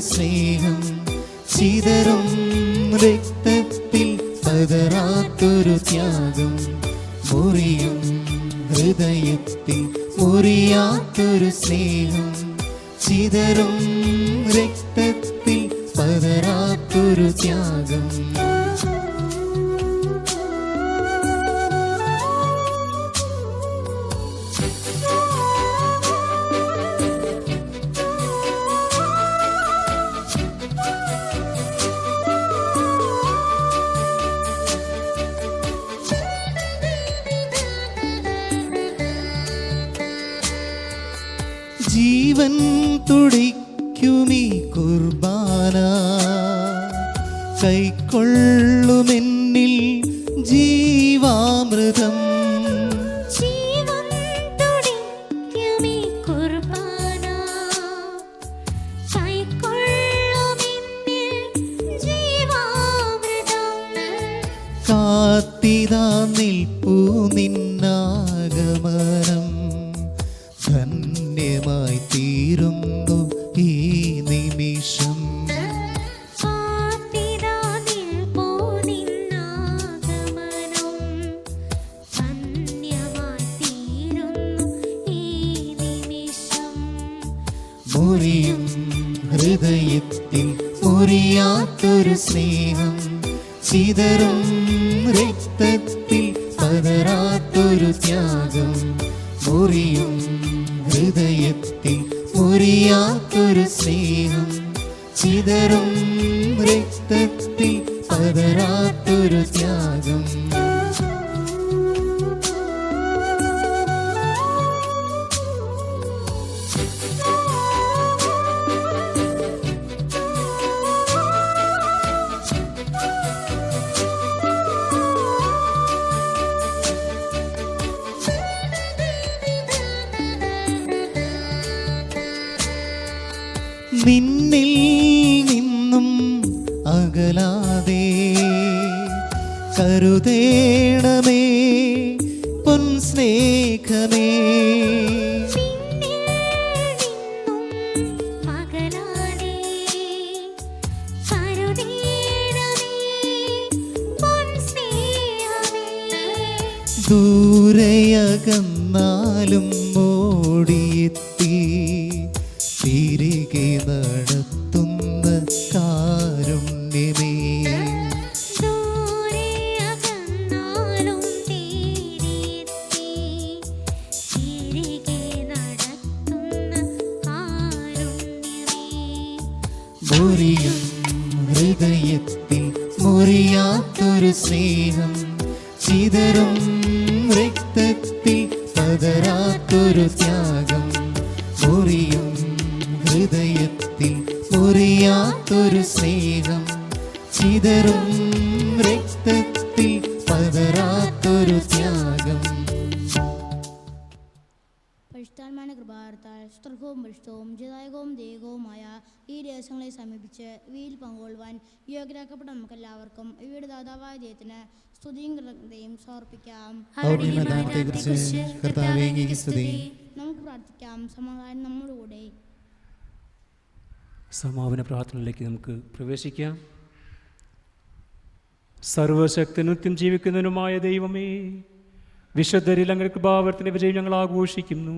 സ്നേഹം ചിതറും രക്തത്തിൽ പതറാത്തൊരു ത്യാഗം മുറിയും ഹൃദയത്തിൽ മുറിയാത്തൊരു സ്നേഹം ചിതറും രക്തത്തിൽ പതറാത്തൊരു ത്യാഗം. ജീവൻ തുടിക്കുമീ കുർബാന. കൈക്കൊള്ളുമെന്നിൽ ജീവാമൃതം. മുറിയും ഹൃദയത്തിൽ മുറിയാത്തൊരു സ്നേഹം. ചിതറും രക്തത്തിൽ പതരാത്തൊരു ത്യാഗം. മുറിയും ഹൃദയത്തിൽ മുറിയാത്തൊരു സ്നേഹം. ചിതറും രക്തത്തിൽ പതരാത്തൊരു ത്യാഗം. നിന്നിൽ നിന്നും അകലാതെ കരുതേണമേ പൊൻ സ്നേഹമേ. ദൂരയകന്നാലും ഓടിയെത്തി മുറിയാത്തൊരു സ്നേഹം ചിതറും രക്തത്തിൽ പതരാത്തൊരു ത്യാഗം. മുറിയും ഹൃദയത്തിൽ മുറിയാത്തൊരു സ്നേഹം ചിതറും സ്ത്രഹവും പരിശുദ്ധവും ജതായകവും ദേഹവുമായ ഈ രഹസ്യങ്ങളെ സമീപിച്ച് ഇവയിൽ പങ്കുകൊള്ളുവാൻ യോഗ്യരാക്കപ്പെട്ട നമുക്കെല്ലാവർക്കും ഇവയുടെ ദാതാവായ ദൈവത്തിന് സ്തുതിയും കൃതജ്ഞതയും സമർപ്പിക്കാം. നമുക്ക് പ്രാർത്ഥിക്കാം. സമാധാനം നമ്മുടെ കൂടെ. സമാപന പ്രാർത്ഥനയിലേക്ക് നമുക്ക് പ്രവേശിക്കാം. സർവശക്തനുത്യം ജീവിക്കുന്നതിനുമായ ദൈവമേ വിശുദ്ധരിൽ അങ്ങനെ കൃപാവർത്തന വിജയം ഞങ്ങൾ ആഘോഷിക്കുന്നു.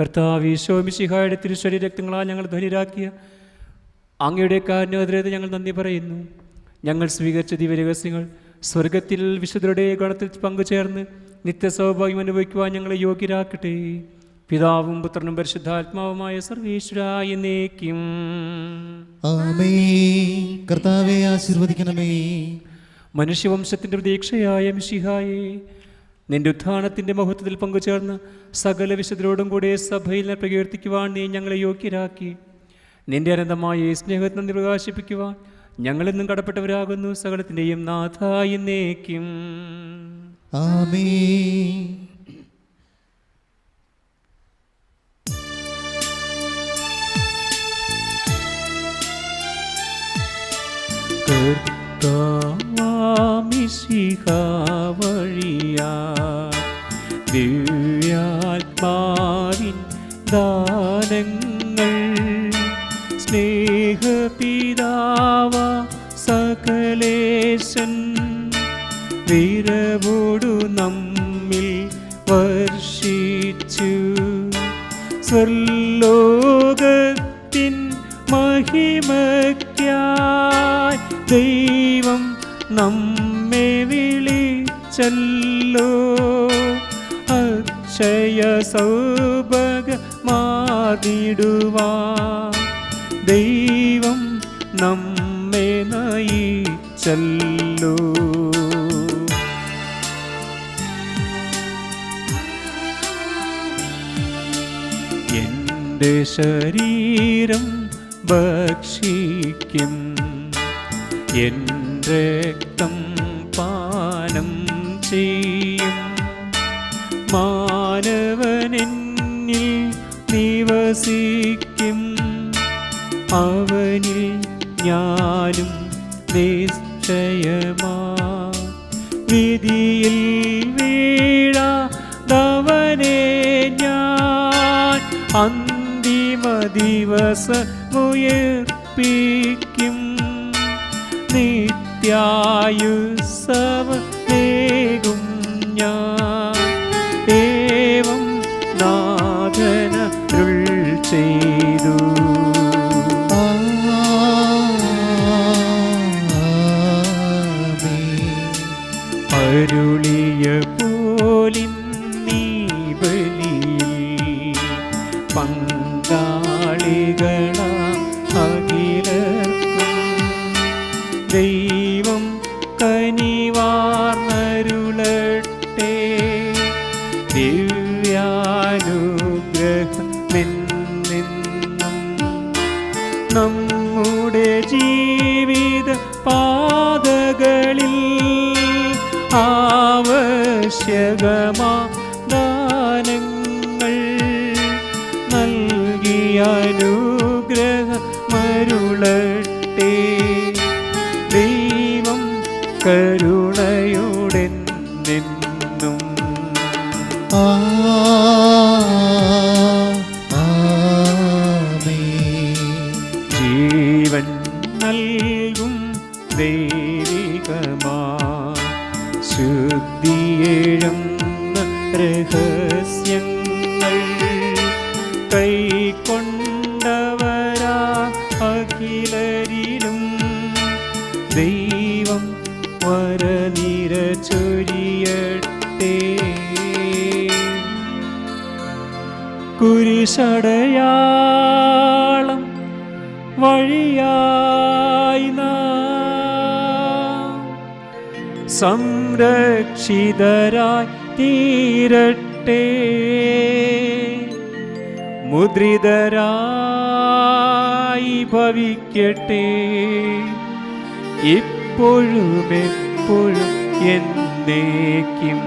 കർത്താവ് ഈശോ മിശിഹായുടെ തിരുശ്വരി രക്തങ്ങളാൽ ഞങ്ങൾ ധനിരാക്കിയ അങ്ങയുടെ കാരണോദരത ഞങ്ങൾ നന്ദി പറയുന്നു. ഞങ്ങൾ സ്വീകരിച്ച ദിവ്യരഹസ്യങ്ങൾ സ്വർഗത്തിൽ വിശുദ്ധരുടെ ഗണത്തിൽ പങ്കുചേർന്ന് നിത്യസൗഭാഗ്യം അനുഭവിക്കുവാൻ ഞങ്ങളെ യോഗ്യരാക്കട്ടെ. പിതാവും പുത്രനും പരിശുദ്ധാത്മാവുമായ സർവീശ്വരായ ആമേ കർത്താവെ ആശീർവദിക്കണമേ. മനുഷ്യവംശത്തിന്റെ പ്രതീക്ഷയായ മിഷിഹായെ നിന്റെ ഉത്ഥാനത്തിന്റെ മഹത്വത്തിൽ പങ്കുചേർന്ന് സകല വിശുദ്ധരോടും കൂടെ സഭയിൽ പ്രകീർത്തിക്കുവാൻ നീ ഞങ്ങളെ യോഗ്യരാക്കി. നിന്റെ അനന്തമായ ഈ സ്നേഹത്തെ നീ പ്രകാശിപ്പിക്കുവാൻ ഞങ്ങളെന്നും കടപ്പെട്ടവരാകുന്നു. സകലത്തിന്റെയും നാഥായി നേക്കും ആമേ കർത്താവാമിശിഹ വഴിയാ ദിവ്യാത്മാവിൻ ദാനങ്ങൾ സ്നേഹപിതാവ സകലേശൻ നിരവോടു നമ്മിൽ വർഷിച്ചു. സ്വർലോകത്തിൻ മഹിമ ദൈവം നമ്മെ വിളിച്ചല്ലോ. അക്ഷയ സൗഭഗ മാതിടുവാ ദൈവം നമ്മെ നയിച്ചല്ലോ. എന്റെ ശരീരം ഭക്ഷിക്കും. എൻ രക്തം പാനം ചെയ്യും. മാനവനെന്നിൽ നിവസിക്കും. അവനിൽ ഞാനും നിശ്ചയമാ. വിധിയിൽ വീഴാതവനെ ഞാൻ അന്തിമ ദിവസമുയർപ്പിക്കും. നിത്യായുസവേകും ഞാൻ. ദൈവം കനിവാർന്നരുളട്ടെ. ദിവ്യാനുഗ്രഹമെന്നെന്നും നമ്മുടെ ജീവിത പാതകളിൽ ആവശ്യകമാ നൽകും ദൈവികമാ. ശുദ്ധിയെഴുന്ന രഹസ്യങ്ങൾ കൈക്കൊണ്ടവരാ അഖിലരിലും. ദൈവം വരനിര ചൊരിയട്ടെ. കുരിശടയാളം വഴിയായി സംരക്ഷിതരായി തീരട്ടെ. മുദ്രിതരായി ഭവിക്കട്ടെ. ഇപ്പോഴും എപ്പോഴും എന്നേക്കും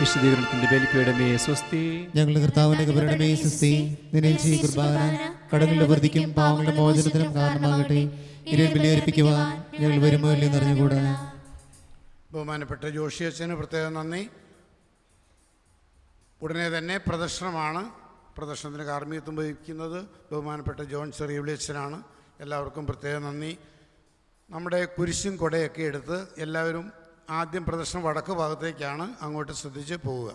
വിശദീകരണത്തിന്റെ ബലിപ്പീഠമേ സ്വസ്തി. ഞങ്ങളുടെ കർത്താവിന്റെ കബരണമേ കുർബാന. പാവങ്ങളുടെ മോചനത്തിനും കാരണമാകട്ടെ. ബലിയർപ്പിക്കുവാൻ ഞങ്ങൾ വരുമോ ഇല്ലെന്ന് അറിഞ്ഞുകൂടാ ബഹുമാനപ്പെട്ട പ്രത്യേകം നന്ദി. ഉടനെ തന്നെ പ്രദർശനമാണ്. പ്രദർശനത്തിന് കാർമ്മികത്വം വഹിക്കുന്നത് ബഹുമാനപ്പെട്ട ജോൺ ചെറിയവിളിയച്ചനാണ് എല്ലാവർക്കും പ്രത്യേകം നന്ദി. നമ്മുടെ കുരിശും കൊടയൊക്കെ എടുത്ത് എല്ലാവരും ആദ്യം പ്രദർശനം വടക്ക് ഭാഗത്തേക്കാണ് അങ്ങോട്ട് ശ്രദ്ധിച്ച് പോവുക.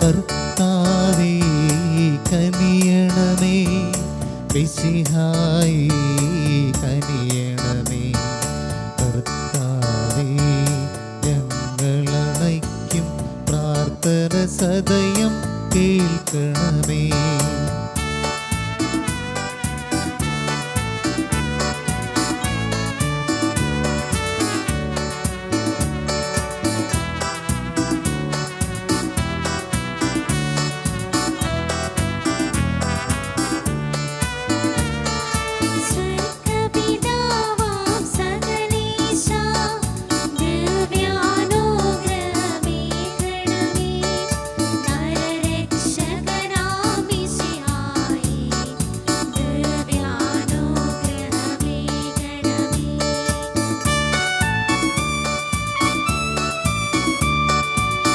കർത്താവേ കനിയണമേ വിസിഹായി